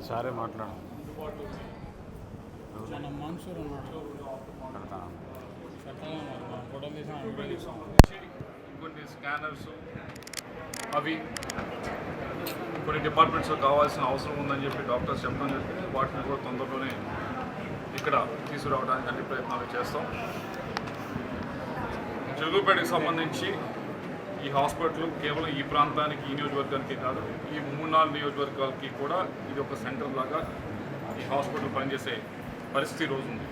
ఈసారి మాట్లాడు. మన్సూర్ కొన్ని స్కానర్స్ అవి కొన్ని డిపార్ట్మెంట్స్లో కావాల్సిన అవసరం ఉందని చెప్పి డాక్టర్స్ చెప్పడం జరిగింది. వాటిని కూడా తొందరలోనే ఇక్కడ తీసుకురావడానికి అన్ని ప్రయత్నాలు చేస్తాం. చెలుగుపేటకి సంబంధించి ఈ హాస్పిటల్ కేవలం ఈ ప్రాంతానికి ఈ నియోజకవర్గానికి కాదు ఈ మూడు నాలుగు నియోజకవర్గాలకి కూడా ఇది ఒక సెంటర్ లాగా ఈ హాస్పిటల్ పనిచేసే పరిస్థితి రోజు ఉంది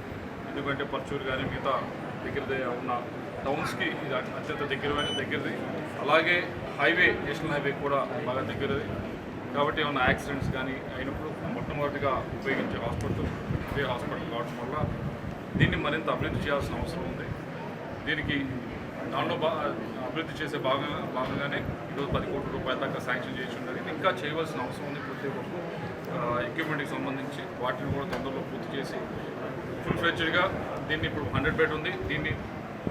ఎందుకంటే పర్చూరు కానీ మిగతా దగ్గర ఉన్న టౌన్స్కి ఇది అత్యంత దగ్గర దగ్గరది. అలాగే హైవే నేషనల్ హైవే కూడా బాగా దగ్గరది. కాబట్టి ఏమైనా యాక్సిడెంట్స్ కానీ అయినప్పుడు మొట్టమొదటిగా ఉపయోగించే హాస్పిటల్ ఇదే హాస్పిటల్ కావడం వల్ల దీన్ని మరింత అభివృద్ధి చేయాల్సిన అవసరం ఉంది. దీనికి దాంట్లో అభివృద్ధి చేసే భాగంగా భాగంగానే ఈరోజు పది కోట్ల రూపాయల దాకా శాంక్షన్ చేసి ఉన్నది ఇంకా చేయవలసిన అవసరం ఉంది ప్రతి ఒక్క ఎక్విప్మెంట్కి సంబంధించి వాటిని కూడా తొందరలో పూర్తి చేసి ఫుల్ ఫ్లెచ్డ్గా దీన్ని ఇప్పుడు హండ్రెడ్ బెడ్ ఉంది. దీన్ని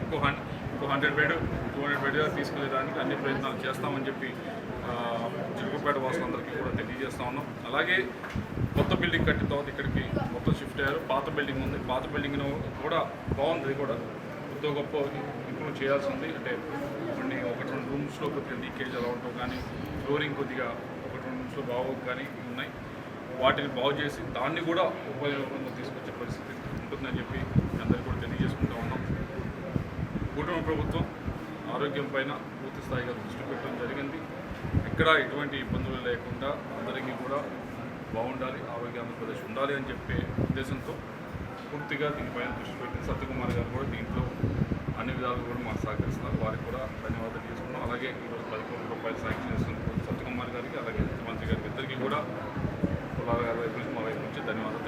ఇంకో హండ్ ఇంకో హండ్రెడ్ బెడ్ టూ హండ్రెడ్ బెడ్గా తీసుకెళ్ళడానికి అన్ని ప్రయత్నాలు చేస్తామని చెప్పి చిలుకుపేట వాసులందరికీ కూడా తెలియజేస్తా ఉన్నాం. అలాగే కొత్త బిల్డింగ్ కట్టిన తర్వాత ఇక్కడికి మొత్తం షిఫ్ట్ అయ్యారు. పాత బిల్డింగ్ ఉంది. పాత బిల్డింగ్ కూడా బాగుంది కూడా. ఎంతో గొప్ప ఇంప్రూవ్ చేయాల్సి ఉంది. అంటే కొన్ని ఒకటి రెండు రూమ్స్లో కొద్దిగా లీకేజ్ అలా ఉండటం కానీ ఫ్లోరింగ్ కొద్దిగా ఒకటి రెండు రూమ్స్లో బాగు కానీ ఉన్నాయి. వాటిని బాగు చేసి దాన్ని కూడా ఉపయోగంలో తీసుకొచ్చే పరిస్థితి ఉంటుందని చెప్పి అందరికీ కూడా తెలియజేసుకుంటూ ఉన్నాం. కుటుంబ ప్రభుత్వం ఆరోగ్యం పైన పూర్తి స్థాయిగా దృష్టి పెట్టడం జరిగింది. ఎక్కడ ఎటువంటి ఇబ్బందులు లేకుండా అందరికీ కూడా బాగుండాలి ఆరోగ్య ఆంధ్రప్రదేశ్ ఉండాలి అని చెప్పే ఉద్దేశంతో పూర్తిగా దీనిపైన దృష్టి పెట్టిన సత్యకుమార్ గారు కూడా దీంట్లో సహకరిస్తున్నారు. వారికి కూడా ధన్యవాదాలు చేసుకున్నాం అలాగే ఈరోజు పది కోట్ల రూపాయలు శాంక్షన్ చేస్తున్న సత్యకుమార్ గారికి అలాగే ముఖ్యమంత్రి గారికి ఇద్దరికి కూడా కులాల గారి వైపు నుంచి మా వైపు నుంచి ధన్యవాదాలు